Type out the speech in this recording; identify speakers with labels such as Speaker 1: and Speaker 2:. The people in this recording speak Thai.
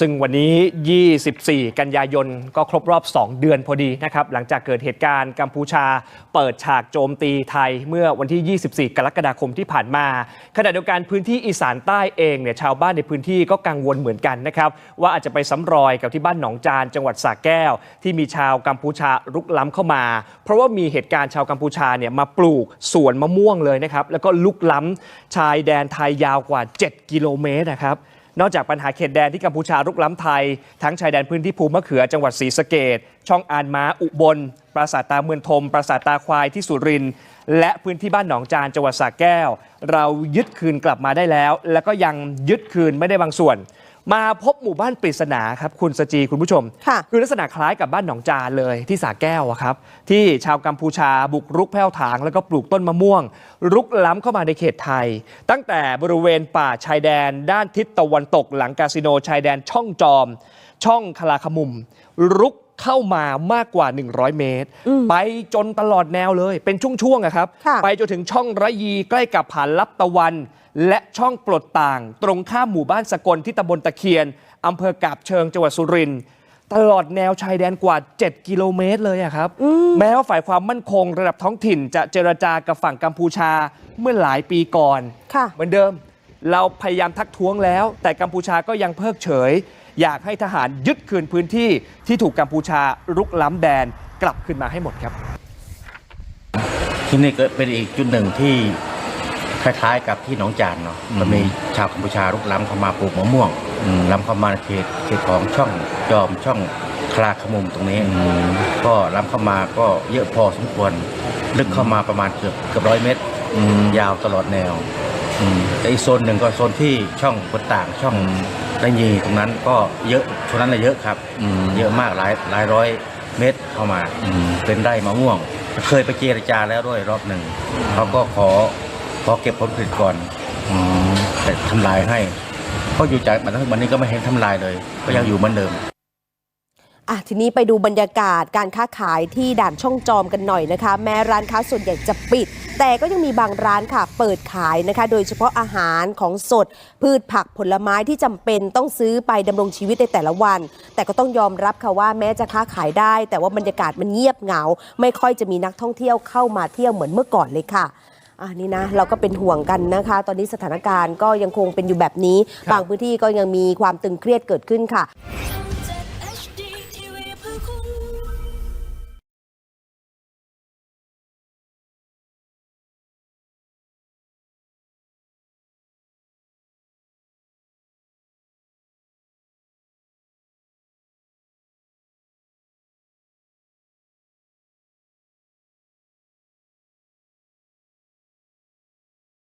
Speaker 1: ซึ่งวันนี้ 24 กันยายน ก็ครบรอบ 2 เดือนพอดีนะครับ หลังจากเกิดเหตุการณ์กัมพูชา เปิดฉากโจมตีไทยเมื่อวันที่ 24 กรกฎาคมที่ผ่านมา ขณะเดียวกันพื้นที่อีสานใต้เองเนี่ยชาวบ้านในพื้นที่ก็กังวลเหมือนกันนะครับ ว่าอาจจะไปซ้ำรอยกับที่บ้านหนองจาน จังหวัดสระแก้ว ที่มีชาวกัมพูชารุกล้ำเข้ามา เพราะว่ามีเหตุการณ์ชาวกัมพูชาเนี่ยมาปลูกสวนมะม่วงเลยนะครับ แล้วก็ลุกล้ำชายแดนไทยยาวกว่า 7 กิโลเมตรนะครับ นอกจากปัญหาเขตแดนที่กัมพูชารุกล้ำไทย ทั้งชายแดนพื้นที่ภูมะเขือจังหวัดศรีสะเกดช่องอานม้าอุบล ปราสาทตาเมืองทม ปราสาทตาควายที่สุรินทร์และพื้นที่บ้านหนองจานจังหวัดสระแก้ว เรายึดคืนกลับมาได้แล้ว แล้วก็ยังยึดคืนไม่ได้บางส่วน มาพบหมู่บ้านปริศนาครับคุณสจีคุณผู้ชม
Speaker 2: ค่ะ
Speaker 1: คือลักษณะคล้ายกับบ้านหนองจานเลยที่สาแก้วอะครับ ที่ชาวกัมพูชาบุกรุกแผ่วถาง แล้วก็ปลูกต้นมะม่วง รุกล้ำเข้ามาในเขตไทย ตั้งแต่บริเวณป่าชายแดน ด้านทิศตะวันตกหลังคาสิโนชายแดนช่องจอม ช่องคลาขมุม รุก เข้ามามากกว่า 100 เมตร ไปจนตลอดแนวเลย เป็นช่วงๆอะครับ
Speaker 2: ค่ะ
Speaker 1: ไปจนถึงช่องระยีใกล้กับผานลับตะวัน และช่องปลดต่าง ตรงข้ามหมู่บ้านสกลที่ตำบลตะเคียนอำเภอกาบเชิงจังหวัดสุรินทร์ตลอดแนวชายแดนกว่า 7 กิโลเมตรเลยอะครับแม้ว่าฝ่ายความมั่นคงระดับท้องถิ่น จะเจรจากับฝั่งกัมพูชาเมื่อหลายปีก่อน
Speaker 2: ค่ะ
Speaker 1: เหมือนเดิม เราพยายามทักท้วงแล้ว แต่กัมพูชาก็ยังเพิกเฉย อยากให้ทหารยึดคืนพื้นที่ที่ถูกกัมพูชารุกล้ำแดนกลับคืนมาให้หมดครับ
Speaker 3: ที่นี่ก็เป็นอีกจุดหนึ่งที่คล้ายๆ กับที่หนองจานเนาะมันมีชาวกัมพูชารุกล้ำเข้ามาปลูกมะม่วงล้ำเข้ามาในเขตเขตของช่องจอมช่องคลาขมุมตรงนี้ก็ล้ำเข้ามาก็เยอะพอสมควร ลึกเข้ามาประมาณเกือบเกือบร้อยเมตรยาวตลอดแนว แต่อีกโซนหนึ่งก็โซนที่ช่องบนต่างช่องระยีตรงนั้นก็เยอะช่วงนั้นน่ะเยอะครับเยอะมากหลายหลายร้อยเมตรเข้ามาเป็นไร่มะม่วง เคยไปเจรจาแล้วด้วยรอบหนึ่งเขาก็ขอขอเก็บผลผลิตก่อนแต่ทำลายให้เพราะอยู่จากมาตั้งแต่วันนี้ก็ไม่เห็นทำลายเลย ก็ยังอยู่เหมือนเดิม
Speaker 2: อะทีนี้ไปดูบรรยากาศการค้าขายที่ด่านช่องจอมกันหน่อยนะคะ แม้ร้านค้าส่วนใหญ่จะปิด แต่ก็ยังมีบางร้านค่ะเปิดขายนะคะ โดยเฉพาะอาหารของสด พืชผักผลไม้ที่จำเป็นต้องซื้อไปดำรงชีวิตในแต่ละวัน แต่ก็ต้องยอมรับค่ะว่าแม้จะค้าขายได้ แต่ว่าบรรยากาศมันเงียบเหงา ไม่ค่อยจะมีนักท่องเที่ยวเข้ามาเที่ยวเหมือนเมื่อก่อนเลยค่ะอะนี่นะเราก็เป็นห่วงกันนะคะ ตอนนี้สถานการณ์ก็ยังคงเป็นอยู่แบบนี้ บางพื้นที่ก็ยังมีความตึงเครียดเกิดขึ้นค่ะ